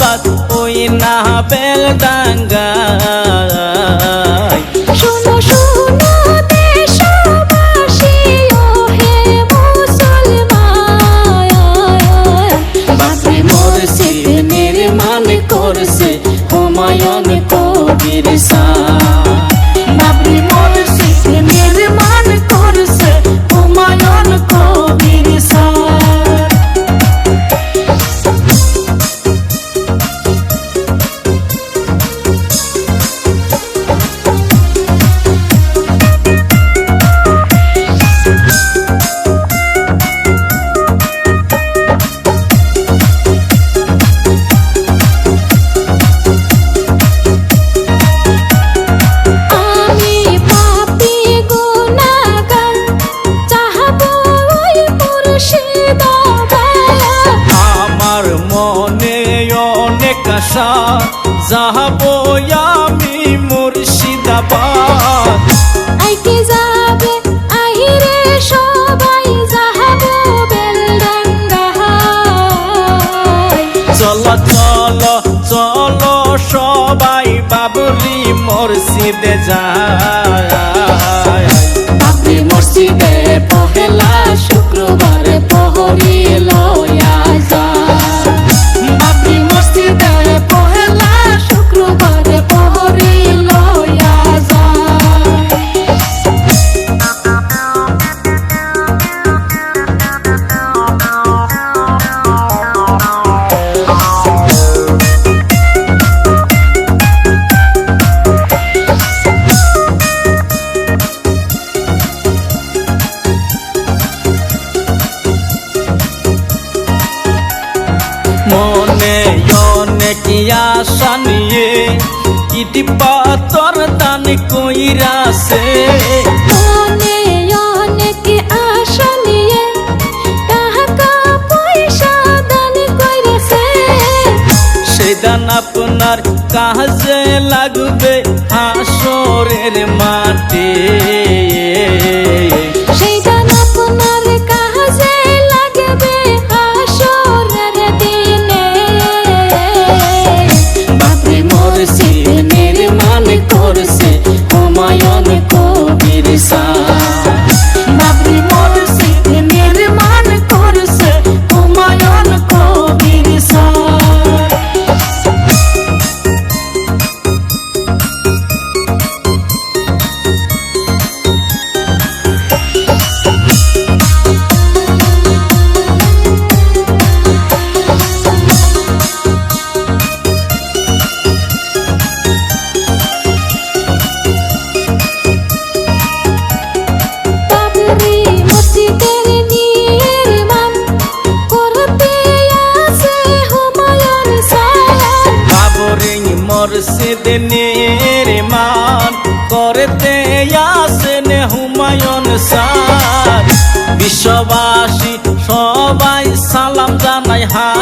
আবাদ ওই না বেল ডাঙ্গা শোনো শোনো মরসে নির্মাণ করছে হুমায়ুন কবির সা আশা যাহাব আমি মুর্শিদাবাদ। আইকে যাবে আহিরে সবাই যাহবো চলো চলো চলো সবাই বাবলি মসজিদে যায়। ইটি পাতর দান কইরাছে। মনে অনেক আশা নিয়ে টাকা পয়সা দান করেছে সেই দান আপনার কাজে লাগবে হাসরের মাঠে কবির শাহ নির্মাণ করতে আসেন হুমায়ুন সার বিশ্ববাসী সবাই সালাম জানাই হাজারে